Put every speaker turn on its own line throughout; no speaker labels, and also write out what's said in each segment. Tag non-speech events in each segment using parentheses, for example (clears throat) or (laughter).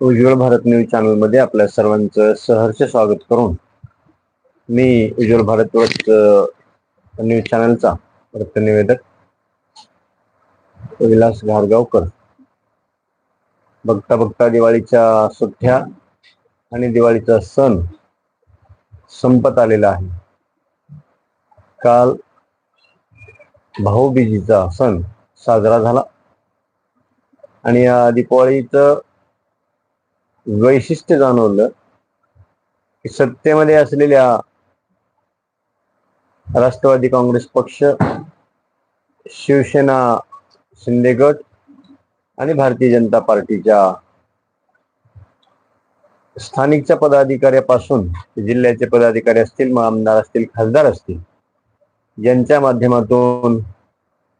उज्ज्वल Bharat news चॅनलमध्ये आपल्या सर्वांचं सहर्ष स्वागत करून मी उज्ज्वल भारत वृत्त न्यूज चॅनलचा वृत्तनिवेदक विलास घारगावकर बघता बघता दिवाळीच्या सुट्ट्या आणि दिवाळीचा सण संपत आलेला आहे. काल भाऊबीजीचा सण साजरा झाला. आणि या दीपावळीचं वैशिष्ट्य जाणवलं की सत्तेमध्ये असलेल्या राष्ट्रवादी काँग्रेस पक्ष शिवसेना शिंदे गट आणि भारतीय जनता पार्टीच्या स्थानिकच्या पदाधिकाऱ्यापासून जिल्ह्याचे पदाधिकारी असतील मग आमदार असतील खासदार असतील यांच्या माध्यमातून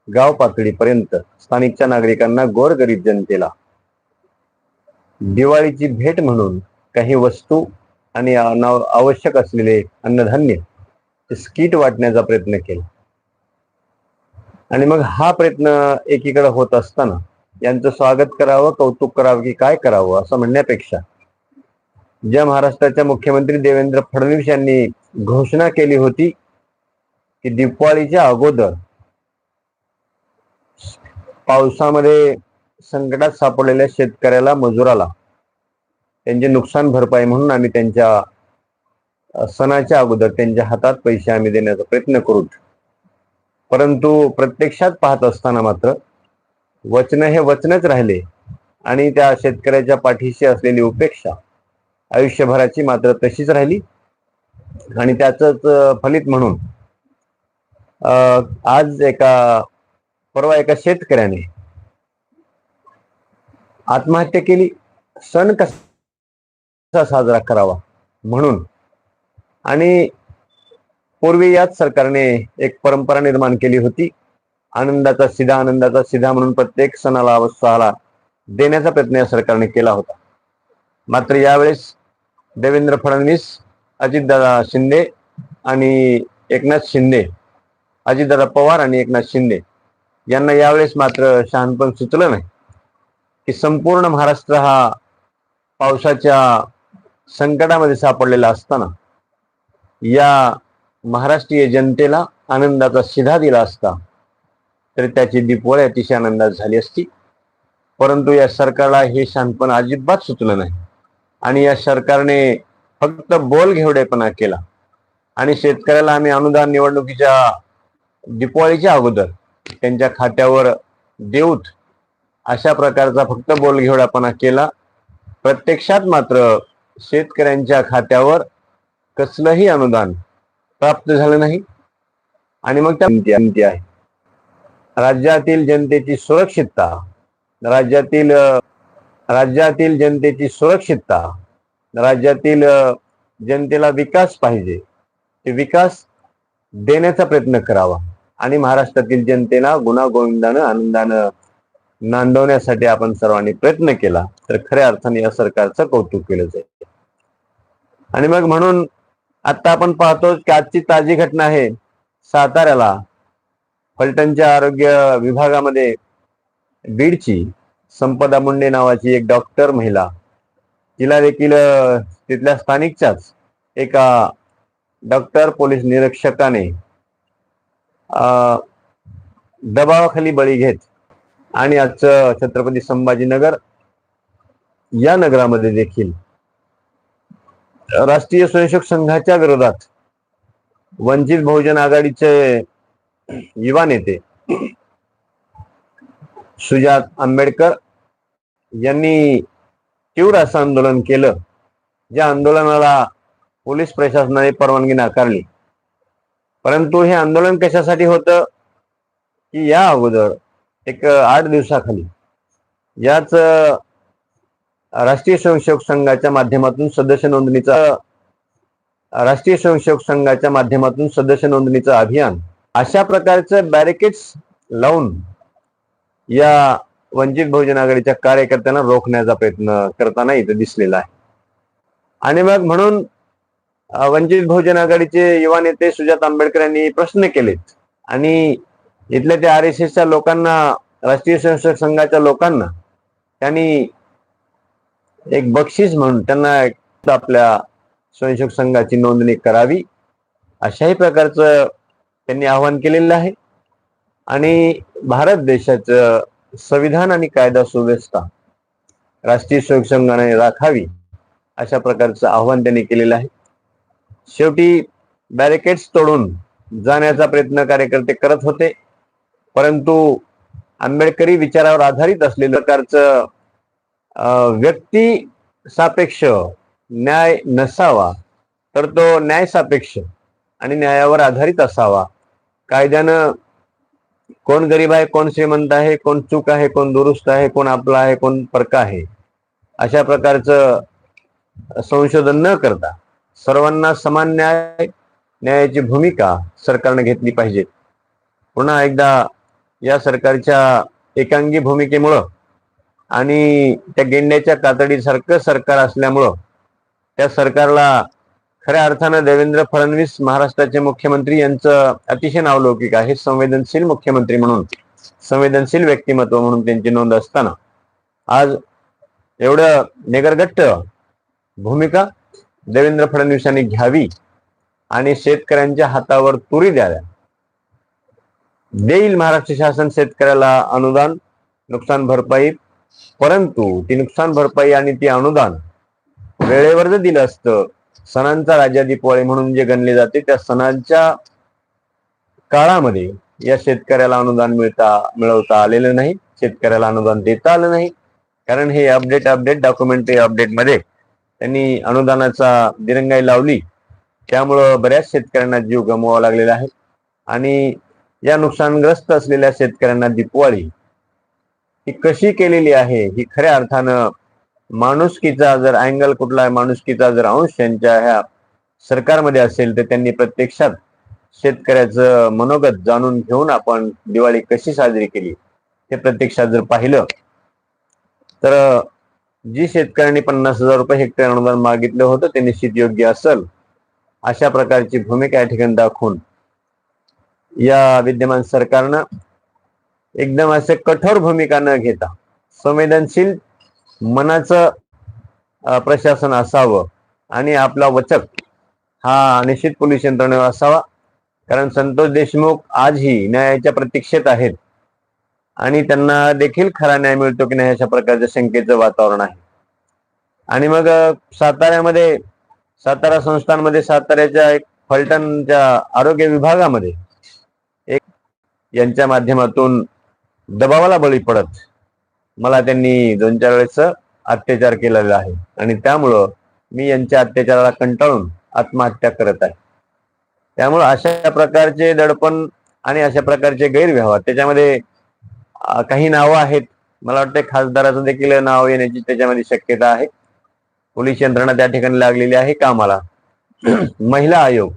गाव पातळीपर्यंत स्थानिकच्या नागरिकांना गोरगरीब जनतेला दिवाळीची भेट म्हणून काही वस्तू आणि आवश्यक असलेले अन्नधान्य स्किट स्कीट वाटण्याचा प्रयत्न केला. आणि मग हा प्रयत्न एकीकडे होत असताना यांचं स्वागत करावं कौतुक करावं की काय करावं असं म्हणण्यापेक्षा ज्या महाराष्ट्राच्या मुख्यमंत्री देवेंद्र फडणवीस यांनी घोषणा केली होती की दिवाळीच्या अगोदर पावसामध्ये संकटात सापडलेल्या शेतकऱ्याला मजुराला त्यांचे नुकसान भरपाई म्हणून आम्ही त्यांच्या सणाच्या अगोदर त्यांच्या हातात पैसे आम्ही देण्याचा प्रयत्न करू. परंतु प्रत्यक्षात पाहत असताना मात्र वचन हे वचनच राहिले आणि त्या शेतकऱ्याच्या पाठीशी असलेली उपेक्षा आयुष्यभराची मात्र तशीच राहिली. आणि त्याच फलित म्हणून आज एका परवा एका शेतकऱ्याने आत्महत्या केली. सण कसा साजरा करावा म्हणून. आणि पूर्वी याच सरकारने एक परंपरा निर्माण केली होती. आनंदाचा सिधा आनंदाचा सिधा म्हणून प्रत्येक सणाला उत्साहाला देण्याचा प्रयत्न या सरकारने केला होता. मात्र यावेळेस देवेंद्र फडणवीस अजितदादा शिंदे आणि एकनाथ शिंदे अजितदादा पवार आणि एकनाथ शिंदे यांना यावेळेस मात्र शहाणपण सुचलं नाही. की संपूर्ण महाराष्ट्र हा पावसाच्या संकटामध्ये सापडलेला असताना या महाराष्ट्रीय जनतेला आनंदाचा शिधा दिला असता तर त्याची दीपवळी अतिशय आनंदात झाली असती. परंतु या सरकारला हे शानपण अजिबात सुचलं नाही. आणि या सरकारने फक्त बोल घेवडेपणा केला. आणि शेतकऱ्याला आम्ही अनुदान निवडणुकीच्या दिपावळीच्या अगोदर त्यांच्या खात्यावर देऊत अशा प्रकारचा फक्त बोलघेवडापणा केला. प्रत्यक्षात मात्र शेतकऱ्यांच्या खात्यावर कसलंही अनुदान प्राप्त झालं नाही. आणि मग त्या आहे. राज्यातील जनतेची सुरक्षितता राज्यातील राज्यातील जनतेची सुरक्षितता राज्यातील जनतेला विकास पाहिजे ते विकास देण्याचा प्रयत्न करावा. आणि महाराष्ट्रातील जनतेला गुणागोविंदानं आनंदानं नांदवण्यासाठी आपण सर्वांनी प्रयत्न केला तर खऱ्या अर्थाने या सरकारचं कौतुक केलं जाईल. आणि मग म्हणून आता आपण पाहतो की आजची ताजी घटना आहे साताऱ्याला. फलटणच्या आरोग्य विभागामध्ये बीडची संपदा मुंडे नावाची एक डॉक्टर महिला तिला देखील तिथल्या स्थानिकच्याच एका डॉक्टर पोलीस निरीक्षकाने दबावाखाली बळी घेत. आणि आजचं छत्रपती संभाजीनगर या नगरामध्ये देखील राष्ट्रीय स्वयंसेवक संघाच्या विरोधात वंचित बहुजन आघाडीचे युवा नेते सुजात आंबेडकर यांनी तीव्र असं आंदोलन केलं. ज्या आंदोलनाला पोलीस प्रशासनाने परवानगी नाकारली. परंतु हे आंदोलन कशासाठी होतं? की या अगोदर एक आठ दिवसाखाली याच राष्ट्रीय स्वयंसेवक संघाच्या माध्यमातून सदस्य नोंदणीचा राष्ट्रीय स्वयंसेवक संघाच्या माध्यमातून सदस्य नोंदणीचं अभियान अशा प्रकारचं बॅरिकेड्स लावून या वंचित बहुजन आघाडीच्या कार्यकर्त्यांना रोखण्याचा प्रयत्न करताना इथं दिसलेला आहे. आणि मग म्हणून वंचित बहुजन आघाडीचे युवा नेते सुजात आंबेडकर यांनी प्रश्न केलेत. आणि इथल्या त्या आर एस एसच्या लोकांना राष्ट्रीय स्वयंसेवक संघाच्या लोकांना त्यांनी एक बक्षीस म्हणून त्यांना एक आपल्या स्वयंसेवक संघाची नोंदणी करावी अशाही प्रकारचं त्यांनी आवाहन केलेलं आहे. आणि भारत देशाचं संविधान आणि कायदा सुव्यवस्था राष्ट्रीय स्वयंसेवक संघाने राखावी अशा प्रकारचं आव्हान त्यांनी केलेलं आहे. शेवटी बॅरिकेड्स तोडून जाण्याचा प्रयत्न कार्यकर्ते करत होते. परंतु आंबेडकरी विचारावर आधारित असलेलं प्रकारचं व्यक्ती सापेक्ष न्याय नसावा तर तो न्याय सापेक्ष आणि न्यायावर आधारित असावा. कायद्यानं कोण गरीब आहे कोण श्रीमंत आहे कोण चूक आहे कोण दुरुस्त आहे कोण आपला आहे कोण परका आहे अशा प्रकारचं संशोधन न करता सर्वांना समान न्याय न्यायाची भूमिका सरकारने घेतली पाहिजे. पुन्हा एकदा या सरकारच्या एकांगी भूमिकेमुळं आणि त्या गेंड्याच्या कातडीसारखं सरकार असल्यामुळं त्या सरकारला खऱ्या अर्थानं देवेंद्र फडणवीस महाराष्ट्राचे मुख्यमंत्री यांचं अतिशय नावलौकिक आहे. संवेदनशील मुख्यमंत्री म्हणून संवेदनशील व्यक्तिमत्व म्हणून त्यांची नोंद असताना आज एवढं निगरगट्ट भूमिका देवेंद्र फडणवीसांनी घ्यावी आणि शेतकऱ्यांच्या हातावर तुरी द्याव्या. देईल महाराष्ट्र शासन शेतकऱ्याला अनुदान नुकसान भरपाई परंतु ती नुकसान भरपाई आणि ती अनुदान वेळेवर जर दिलं असतं सणांचा राजा दीपावली म्हणून जे गणले जाते त्या सणांच्या काळामध्ये या शेतकऱ्याला अनुदान मिळता मिळवता आलेलं नाही शेतकऱ्याला अनुदान देता आलं नाही. कारण हे अपडेट अपडेट डॉक्युमेंटरी अपडेटमध्ये त्यांनी अनुदानाचा दिरंगाई लावली. त्यामुळं बऱ्याच शेतकऱ्यांना जीव गमवावा लागलेला आहे. आणि या नुकसानग्रस्त असलेल्या शेतकऱ्यांना दीपवाळी ही कशी केलेली आहे ही खऱ्या अर्थानं माणुसकीचा जर अँगल कुठला आहे माणुसकीचा जर अंश त्यांच्या ह्या सरकारमध्ये असेल तर त्यांनी प्रत्यक्षात शेतकऱ्याचं मनोगत जाणून घेऊन आपण दिवाळी कशी साजरी केली हे प्रत्यक्षात जर पाहिलं तर जी शेतकऱ्यांनी पन्नास हजार रुपये हेक्टर अनुदान मागितलं होतं ते निश्चित योग्य असेल. अशा प्रकारची भूमिका या ठिकाणी दाखवून या विद्यमान सरकारनं एकदम असे कठोर भूमिका न घेता संवेदनशील मनाचं प्रशासन असावं आणि आपला वचक हा निश्चित पोलीस यंत्रणेवर असावा. कारण संतोष देशमुख आजही न्यायाच्या प्रतीक्षेत आहेत. आणि त्यांना देखील खरा न्याय मिळतो की नाही अशा प्रकारच्या शंकेचं वातावरण आहे. आणि मग साताऱ्यामध्ये सातारा संस्थांमध्ये साताऱ्याच्या एक फलटणच्या आरोग्य विभागामध्ये एक यांच्या माध्यमातून दबावाला बळी पडत मला त्यांनी दोन चार वेळेस अत्याचार केलेला आहे. आणि त्यामुळं मी यांच्या अत्याचाराला कंटाळून आत्महत्या करत आहे. त्यामुळं अशा प्रकारचे दडपण आणि अशा प्रकारचे गैरव्यवहार त्याच्यामध्ये काही नावं आहेत. मला वाटतं खासदाराचं देखील नाव येण्याची त्याच्यामध्ये शक्यता आहे. पोलीस यंत्रणा त्या ठिकाणी लागलेली आहे कामाला. (clears throat) महिला आयोग.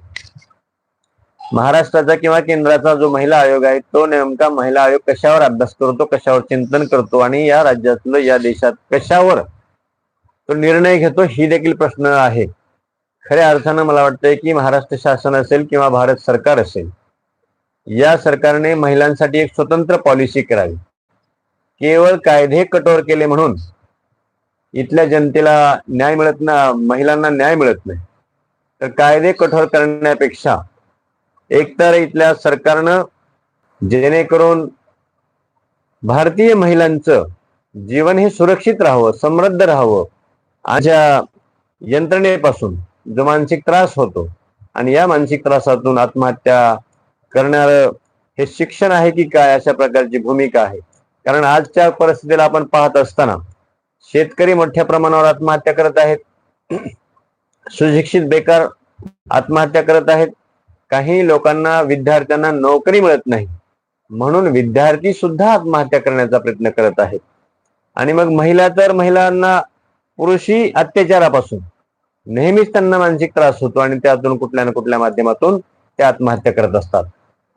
महाराष्ट्राचा किंवा केंद्राचा जो महिला आयोग आहे तो नेमका महिला आयोग कशावर अभ्यास करतो कशावर चिंतन करतो आणि या राज्यातलं या देशात कशावर तो निर्णय घेतो ही देखील प्रश्न आहे. खऱ्या अर्थानं मला वाटतंय की महाराष्ट्र शासन असेल किंवा भारत सरकार असेल या सरकारने महिलांसाठी एक स्वतंत्र पॉलिसी करावी. केवळ कायदे कठोर केले म्हणून इथल्या जनतेला न्याय मिळत ना महिलांना न्याय मिळत नाही. तर कायदे कठोर करण्यापेक्षा एकतर इथल्या सरकारनं जेणेकरून भारतीय महिलांचं जीवन हे सुरक्षित राहावं समृद्ध राहावं. आजच्या यंत्रणेपासून जो मानसिक त्रास होतो आणि या मानसिक त्रासातून आत्महत्या करणार हे शिक्षण आहे की काय अशा प्रकारची भूमिका आहे? कारण आजच्या परिस्थितीला आपण पाहत असताना शेतकरी मोठ्या प्रमाणावर आत्महत्या करत आहेत. सुशिक्षित बेकार आत्महत्या करत आहेत. काही लोकांना विद्यार्थ्यांना नोकरी मिळत नाही. म्हणून विद्यार्थी सुद्धा आत्महत्या करण्याचा प्रयत्न करत आहेत. आणि मग महिला तर महिलांना पुरुषी अत्याचारापासून नेहमीच त्यांना मानसिक त्रास होतो आणि त्यातून कुठल्या ना कुठल्या माध्यमातून त्या आत्महत्या करत असतात.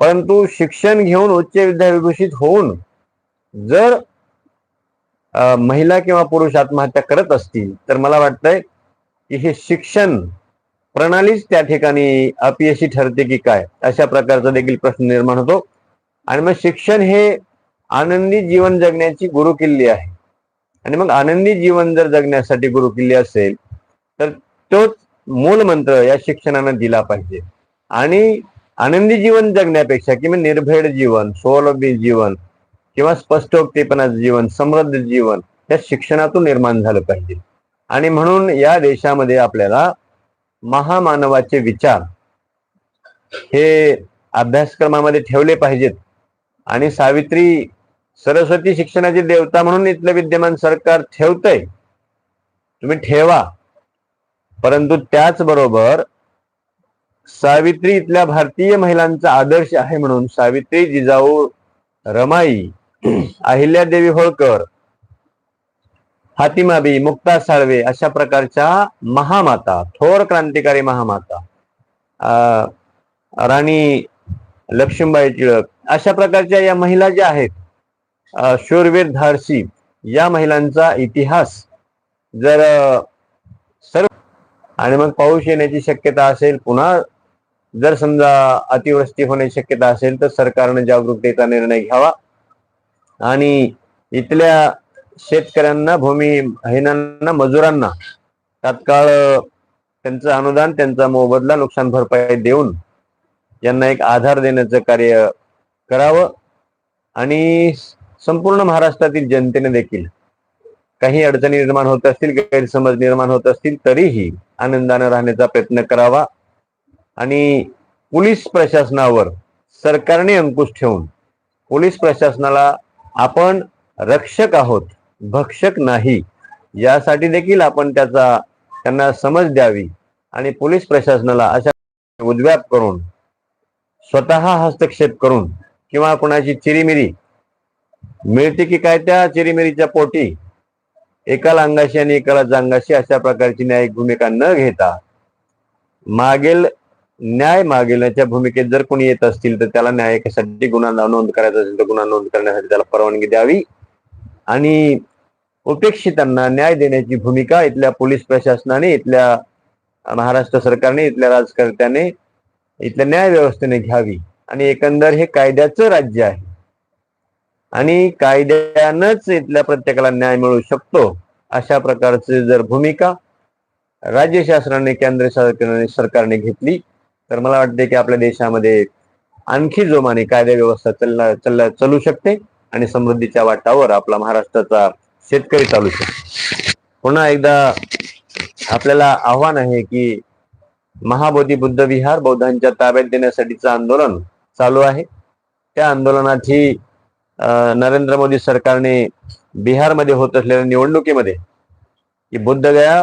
परंतु शिक्षण घेऊन उच्च विद्याविभूषित होऊन जर महिला किंवा पुरुष आत्महत्या करत असतील तर मला वाटतंय की हे शिक्षण प्रणालीच त्या ठिकाणी अपयशी ठरते की काय अशा प्रकारचा देखील प्रश्न निर्माण होतो. आणि मग शिक्षण हे आनंदी जीवन जगण्याची गुरुकिल्ली आहे. आणि मग आनंदी जीवन जर जगण्यासाठी गुरुकिल्ली असेल तर तोच मूल मंत्र या शिक्षणानं दिला पाहिजे. आणि आनंदी जीवन जगण्यापेक्षा किंवा निर्भेड जीवन स्वावलंबी जीवन किंवा स्पष्टोक्तीपणाचं जीवन समृद्ध जीवन या शिक्षणातून निर्माण झालं पाहिजे. आणि म्हणून या देशामध्ये आपल्याला महामानवाचे विचार हे अभ्यासक्रमामध्ये ठेवले पाहिजेत. आणि सावित्री सरस्वती शिक्षणाची देवता म्हणून इथलं विद्यमान सरकार ठेवतंय. तुम्ही ठेवा. परंतु त्याचबरोबर सावित्री इथल्या भारतीय महिलांचा आदर्श आहे म्हणून सावित्री जिजाऊ रमाई (clears throat) अहिल्यादेवी होळकर हातिमाबी मुक्ता साळवे अशा प्रकारच्या महामाता थोर क्रांतिकारी महामाता अं, राणी लक्ष्मीबाई टिळक अशा प्रकारच्या या महिला ज्या आहेत शूरवीर धाडसी या महिलांचा इतिहास जर सर्व आणि मग पाऊस येण्याची शक्यता असेल पुन्हा जर समजा अतिवृष्टी होण्याची शक्यता असेल तर सरकारने जागरूकतेचा निर्णय घ्यावा. आणि इथल्या शेतकऱ्यांना भूमिहीनांना मजुरांना तात्काळ त्यांचं अनुदान त्यांचा मोबदला नुकसान भरपाई देऊन यांना एक आधार देण्याचं कार्य करावं. आणि संपूर्ण महाराष्ट्रातील जनतेने देखील काही अडचणी निर्माण होत असतील गैरसमज निर्माण होत असतील तरीही आनंदाने राहण्याचा प्रयत्न करावा. आणि पोलीस प्रशासनावर सरकारने अंकुश ठेवून पोलीस प्रशासनाला आपण रक्षक आहोत भक्षक नाही. यासाठी देखील आपण त्याचा त्यांना समज द्यावी आणि पोलीस प्रशासनाला अशा उद्व्याप करून स्वतः हस्तक्षेप करून किंवा कोणाची चिरीमिरी मिळते की काय त्या चिरीमिरीच्या पोटी एकाला अंगाशी आणि एकाला जांगाशी अशा प्रकारची न्यायिक भूमिका न घेता मागेल न्याय मागविण्याच्या भूमिकेत जर कोणी येत असतील तर त्याला न्यायासाठी गुन्हा नोंद करायचा असेल तर गुन्हा नोंद करण्यासाठी त्याला परवानगी द्यावी. आणि उपेक्षितांना न्याय देण्याची भूमिका इथल्या पोलीस प्रशासनाने इथल्या महाराष्ट्र सरकारने इथल्या राजकर्त्याने इथल्या न्याय व्यवस्थेने घ्यावी. आणि एकंदर हे कायद्याचं राज्य आहे. आणि कायद्यानंच इथल्या प्रत्येकाला न्याय मिळू शकतो अशा प्रकारची जर भूमिका राज्य शासनाने केंद्र सरकारने सरकारने घेतली तर मला वाटते की आपल्या देशामध्ये आणखी जोमाने कायदा व्यवस्था चालला चालू शकते आणि समृद्धीच्या वाटावर आपला महाराष्ट्राचा शेतकरी चालू शकतो. पुन्हा एकदा आपल्याला आव्हान आहे की महाबोधी बुद्ध विहार बौद्धांच्या ताब्यात देण्यासाठीचं आंदोलन चालू आहे. त्या आंदोलनाची अं, नरेंद्र मोदी सरकारने बिहारमध्ये होत असलेल्या निवडणुकीमध्ये की बुद्धगया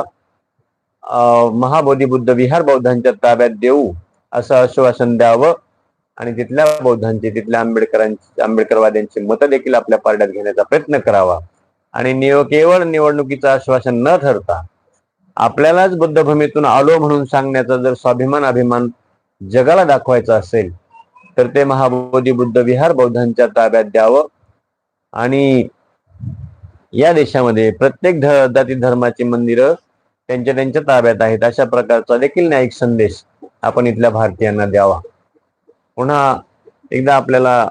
अं, महाबोधी बुद्ध विहार बौद्धांच्या ताब्यात देऊ असं आश्वासन द्यावं. आणि तिथल्या बौद्धांची तिथल्या आंबेडकरांची आंबेडकरवाद्यांची मतं देखील आपल्या पारड्यात घेण्याचा प्रयत्न करावा. आणि निव केवळ निवडणुकीचं आश्वासन न ठरता आपल्यालाच बुद्धभूमीतून आलो म्हणून सांगण्याचा जर स्वाभिमान अभिमान जगाला दाखवायचा असेल तर ते महाबोधी बुद्ध विहार बौद्धांच्या ताब्यात द्यावं. आणि या देशामध्ये प्रत्येक ध- जाती धर्माची मंदिरं त्यांच्या त्यांच्या ताब्यात आहेत. अशा प्रकारचा देखील न्यायिक संदेश आपण इथल्या भारतीयांना द्यावा. पुन्हा एकदा आपल्याला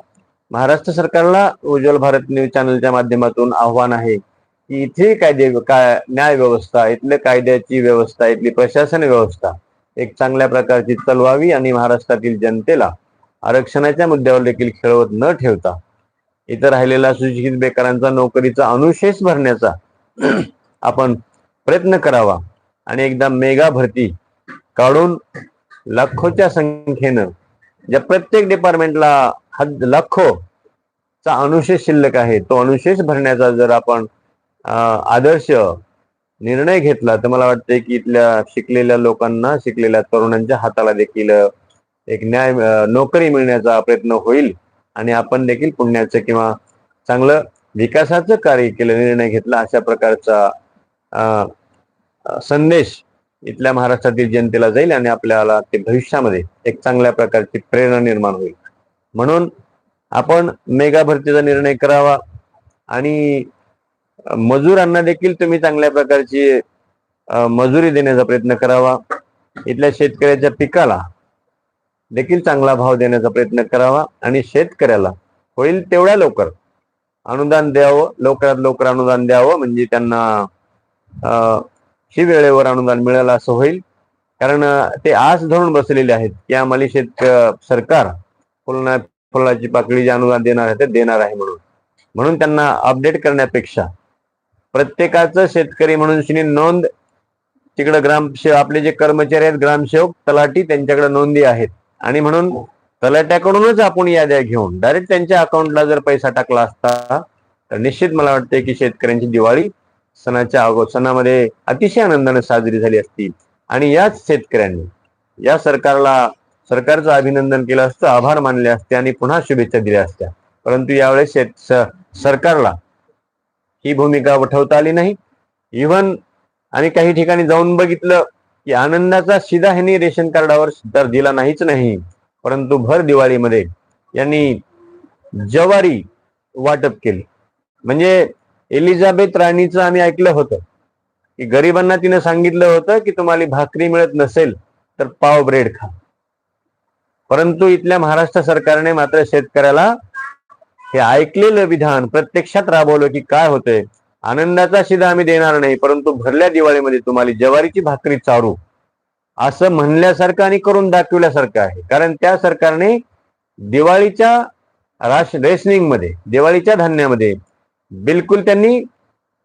महाराष्ट्र सरकारला उज्ज्वल भारत न्यूज चॅनलच्या माध्यमातून आव्हान आहे की इथे कायदे काय न्याय व्यवस्था इथले कायद्याची व्यवस्था इथली प्रशासन व्यवस्था एक चांगल्या प्रकारची चलवावी आणि महाराष्ट्रातील जनतेला आरक्षणाच्या मुद्द्यावर देखील खेळवत न ठेवता इथं राहिलेला सुशिक्षित बेकारांचा नोकरीचा अनुशेष भरण्याचा आपण प्रयत्न करावा आणि एकदा मेगा भरती काढून लाखोच्या संख्येनं ज्या प्रत्येक डिपार्टमेंटला हद लाखोचा अनुशेष शिल्लक आहे तो अनुशेष भरण्याचा जर आपण आदर्श निर्णय घेतला तर मला वाटते की इथल्या शिकलेल्या लोकांना शिकलेल्या तरुणांच्या हाताला देखील एक न्याय नोकरी मिळण्याचा प्रयत्न होईल आणि आपण देखील पुण्याचं किंवा चांगलं विकासाचं कार्य केलं निर्णय घेतला अशा प्रकारचा संदेश इथल्या महाराष्ट्रातील जनतेला जाईल आणि आपल्याला ते भविष्यामध्ये एक चांगल्या प्रकारची प्रेरणा निर्माण होईल. म्हणून आपण मेगा भरतीचा निर्णय करावा आणि मजुरांना देखील तुम्ही चांगल्या प्रकारची मजुरी देण्याचा प्रयत्न करावा. इथल्या शेतकऱ्याच्या पिकाला देखील चांगला भाव देण्याचा प्रयत्न करावा आणि शेतकऱ्याला होईल तेवढ्या लवकर अनुदान द्यावं लवकरात लवकर अनुदान द्यावं म्हणजे त्यांना अं, ही वेळेवर अनुदान मिळालं असं होईल. कारण ते आस धरून बसलेले आहेत. की आम्हाला शेत सरकार फुलना फुलाची पाकळी जे अनुदान देणार आहे ते देणार आहे म्हणून. म्हणून त्यांना अपडेट करण्यापेक्षा प्रत्येकाचं शेतकरी म्हणून शिनी नोंद तिकडे ग्रामसेवक आपले जे कर्मचारी आहेत ग्रामसेवक तलाठी त्यांच्याकडे नोंदी आहेत. आणि म्हणून तलाट्याकडूनच आपण याद्या घेऊन डायरेक्ट त्यांच्या अकाउंटला जर पैसा टाकला असता तर निश्चित मला वाटते की शेतकऱ्यांची दिवाळी सणाच्या अगो सणामध्ये अतिशय आनंदाने साजरी झाली असती. आणि याच शेतकऱ्यांनी या सरकारला सरकारचं अभिनंदन केलं असतं आभार मानले असते आणि पुन्हा शुभेच्छा दिल्या असत्या. परंतु यावेळेस शेत सरकारला ही भूमिका उठवता आली नाही. इव्हन आणि काही ठिकाणी जाऊन बघितलं की आनंदाचा शिदा ह्यांनी रेशन कार्डावर तर दिला नाहीच नाही. परंतु भर दिवाळीमध्ये यांनी जवारी वाटप केली. म्हणजे एलिझाबेथ राणीचं आम्ही ऐकलं होतं. की गरिबांना तिनं सांगितलं होतं की तुम्हाला भाकरी मिळत नसेल तर पाव ब्रेड खा. परंतु इथल्या महाराष्ट्र सरकारने मात्र शेतकऱ्याला हे ऐकलेलं विधान प्रत्यक्षात राबवलं की काय होतंय? आनंदाचा शिदा आम्ही देणार नाही परंतु भरल्या दिवाळीमध्ये तुम्हाला ज्वारीची भाकरी चारू. असं म्हणल्यासारखं आणि करून दाखवल्यासारखं आहे. कारण त्या सरकारने दिवाळीच्या राश रेशनिंगमध्ये दिवाळीच्या धान्यामध्ये बिलकुल त्यांनी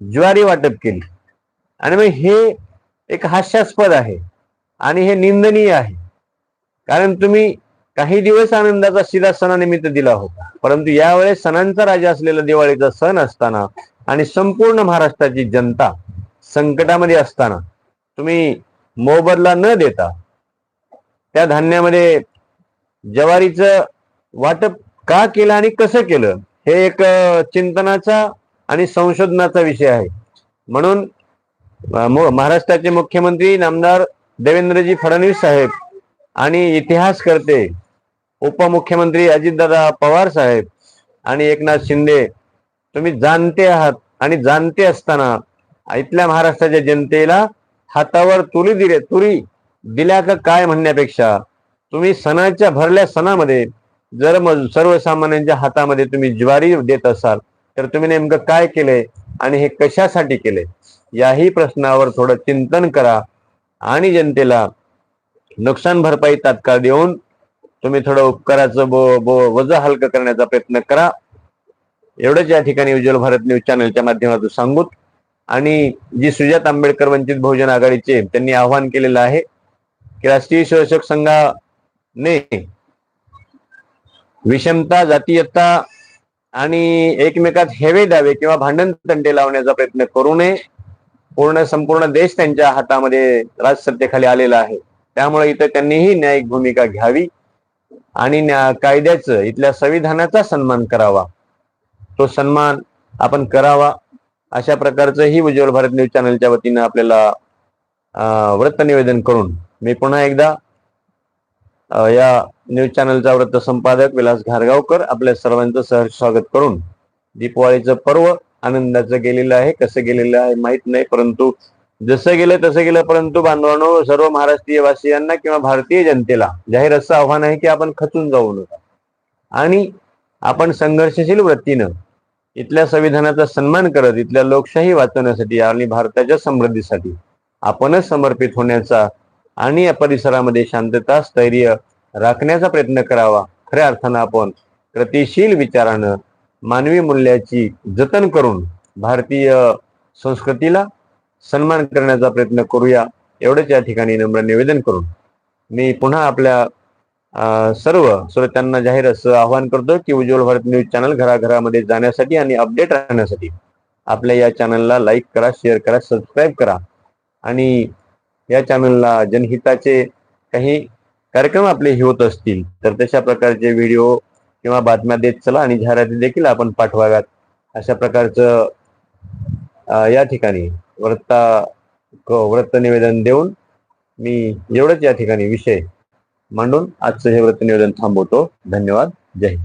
ज्वारी वाटप केली. आणि मग हे एक हास्यास्पद आहे आणि हे निंदनीय आहे. कारण तुम्ही काही दिवस आनंदाचा शिदा सणानिमित्त दिला होता. परंतु यावेळेस सणांचा राजा असलेला दिवाळीचा सण असताना आणि संपूर्ण महाराष्ट्राची जनता संकटामध्ये असताना तुम्ही मोबदला न देता त्या धान्यामध्ये ज्वारीचं वाटप का केलं आणि कसं केलं हे एक चिंतनाचा आणि संशोधनाचा विषय आहे. म्हणून महाराष्ट्राचे मुख्यमंत्री नामदार देवेंद्रजी फडणवीस साहेब आणि इतिहासकर्ते उपमुख्यमंत्री अजितदादा पवार साहेब आणि एकनाथ शिंदे तुम्ही जाणते आहात आणि जाणते असताना इथल्या महाराष्ट्राच्या जनतेला हातावर तुरी दिले तुरी दिल्या का काय म्हणण्यापेक्षा तुम्ही सणाच्या भरल्या सणामध्ये जर मग सर्वसामान्यांच्या हातामध्ये तुम्ही ज्वारी देत असाल तर तुम्ही नेमकं काय केलंय आणि हे कशासाठी केले याही प्रश्नावर थोडं चिंतन करा आणि जनतेला नुकसान भरपाई तात्काळ देऊन तुम्ही थोडं उपकाराचं बो बो वजन हलकं करण्याचा प्रयत्न करा. एवढंच या ठिकाणी उज्ज्वल भारत न्यूज चॅनलच्या माध्यमातून सांगूत आणि जी सुजात आंबेडकर वंचित बहुजन आघाडीचे त्यांनी आवाहन केलेलं आहे की राष्ट्रीय शोषक संघाने विषमता जातीयता आणि एकमेकात हेवे द्यावे किंवा भांडण तंटे लावण्याचा प्रयत्न करू नये. पूर्ण संपूर्ण देश त्यांच्या हातामध्ये राजसत्तेखाली आलेला आहे. त्यामुळे इथं त्यांनीही न्यायिक भूमिका घ्यावी आणि न्या- कायद्याचं इथल्या संविधानाचा सन्मान करावा. तो सन्मान आपण करावा. अशा प्रकारचं ही उज्ज्वल भारत न्यूज चॅनलच्या वतीनं आपल्याला वृत्त निवेदन करून मी पुन्हा एकदा या न्यूज चॅनलचा वृत्त संपादक विलास घारगावकर आपल्या सर्वांचं सहर्ष स्वागत करून दीपवाळीचं पर्व आनंदाचं गेलेलं आहे. कसं गेलेलं आहे माहीत नाही परंतु जसं गेलं तसं गेलं. परंतु बांधवांनो सर्व महाराष्ट्रीय वासियांना किंवा भारतीय जनतेला जाहीर असं आव्हान आहे की आपण खचून जाऊ नका. आणि आपण संघर्षशील वृत्तीनं इथल्या संविधानाचा सन्मान करत इथल्या लोकशाही वाचवण्यासाठी आणि भारताच्या समृद्धीसाठी आपणच समर्पित होण्याचा आणि या परिसरामध्ये शांतता स्थैर्य राखण्याचा प्रयत्न करावा. खऱ्या अर्थानं आपण गतिशील विचारानं मानवी मूल्याची जतन करून भारतीय संस्कृतीला सन्मान करण्याचा प्रयत्न करूया एवढंच या ठिकाणी नम्र निवेदन करून. मी पुन्हा आपल्या सर्व श्रोत्यांना जाहीर असं आवाहन करतो की उज्ज्वल भारत न्यूज चॅनल घराघरामध्ये जाण्यासाठी आणि अपडेट राहण्यासाठी आपल्या या चॅनलला लाईक करा शेअर करा सबस्क्राईब करा. आणि या चॅनलला जनहिताचे काही कार्यक्रम आपले हे होत असतील तर तशा प्रकारचे व्हिडिओ किंवा बातम्या देत चला आणि जाहिराती देखील आपण पाठवाव्यात. अशा प्रकारचं या ठिकाणी वृत्ता वृत्त निवेदन देऊन मी एवढंच या ठिकाणी विषय मांडून आजचं हे वृत्त निवेदन थांबवतो. धन्यवाद. जय हिंद.